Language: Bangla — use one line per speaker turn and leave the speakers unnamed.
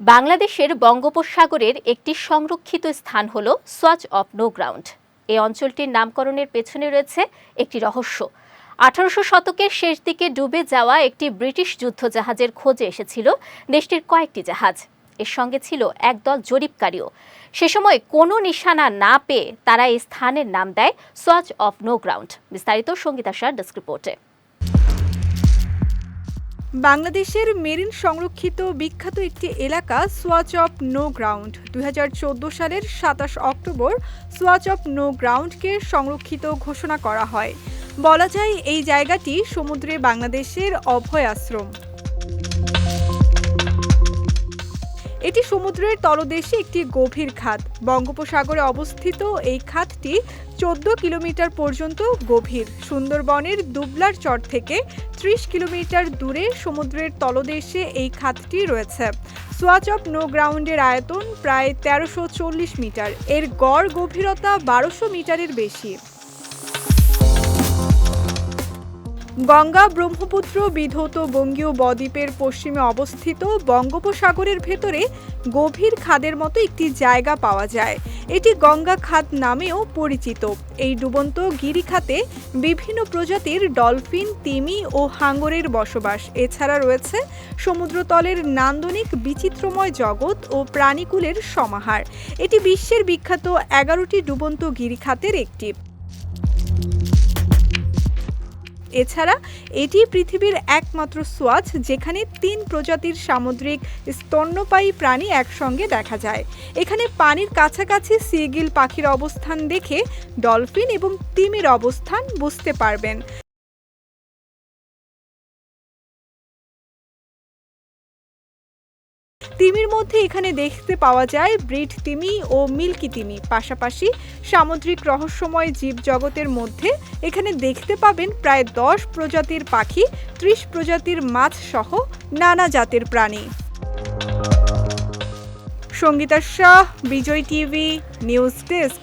বাংলাদেশের বঙ্গোপসাগরের একটি সংরক্ষিত স্থান হল সোয়াচ অফ নো গ্রাউন্ড। এই অঞ্চলটির নামকরণের পেছনে রয়েছে একটি রহস্য। আঠারোশো শতকের শেষ দিকে ডুবে যাওয়া একটি ব্রিটিশ যুদ্ধজাহাজের খোঁজে এসেছিল দেশটির কয়েকটি জাহাজ। এর সঙ্গে ছিল একদল জরিপকারীও। সে সময় কোনো নিশানা না পেয়ে তারা এই স্থানের নাম দেয় সোয়াচ অফ নো গ্রাউন্ড। বিস্তারিত সঙ্গীতা শাহ ডেস্ক রিপোর্টে।
বাংলাদেশের মেরিন সংরক্ষিত বিখ্যাত একটি এলাকা সোয়াচ অফ নো গ্রাউন্ড দু হাজার চোদ্দ সালের সাতাশ অক্টোবর সোয়াচ অফ নো গ্রাউন্ডকে সংরক্ষিত ঘোষণা করা হয়। বলা যায় এই জায়গাটি সমুদ্রে বাংলাদেশের অভয় আশ্রম এটি সমুদ্রের তলদেশে একটি গভীর খাত। বঙ্গোপসাগরে অবস্থিত এই খাতটি চোদ্দ কিলোমিটার পর্যন্ত গভীর। সুন্দরবনের দুবলার চর থেকে ত্রিশ কিলোমিটার দূরে সমুদ্রের তলদেশে এই খাতটি রয়েছে। সোয়াচ অফ নো গ্রাউন্ডের আয়তন প্রায় তেরোশো মিটার। এর গড় গভীরতা বারোশো মিটারের বেশি। গঙ্গা ব্রহ্মপুত্র বিধৌত বঙ্গীয় বদ্বীপের পশ্চিমে অবস্থিত বঙ্গোপসাগরের ভেতরে গভীর খাদের মতো একটি জায়গা পাওয়া যায়। এটি গঙ্গা খাত নামেও পরিচিত। এই ডুবন্ত গিরিখাতে বিভিন্ন প্রজাতির ডলফিন, তিমি ও হাঙ্গরের বসবাস। এছাড়া রয়েছে সমুদ্রতলের নান্দনিক বিচিত্রময় জগৎ ও প্রাণীকুলের সমাহার। এটি বিশ্বের বিখ্যাত এগারোটি ডুবন্ত গিরিখাতের একটি। এছাড়া এটি পৃথিবীর একমাত্র সোয়াচ যেখানে তিন প্রজাতির সামুদ্রিক স্তন্যপায়ী প্রাণী একসঙ্গে দেখা যায়। এখানে পানির কাছাকাছি সিগিল পাখির অবস্থান দেখে ডলফিন এবং তিমির অবস্থান বুঝতে পারবেন। তিমির মধ্যে এখানে দেখতে পাওয়া যায় ব্রিড তিমি ও মিল্কি তিমি। পাশাপাশি সামুদ্রিক রহস্যময় জীবজগতের মধ্যে এখানে দেখতে পাবেন প্রায় দশ প্রজাতির পাখি, ত্রিশ প্রজাতির মাছ সহ নানা জাতের প্রাণী। Sangita Shah, Bijoy TV, news desk.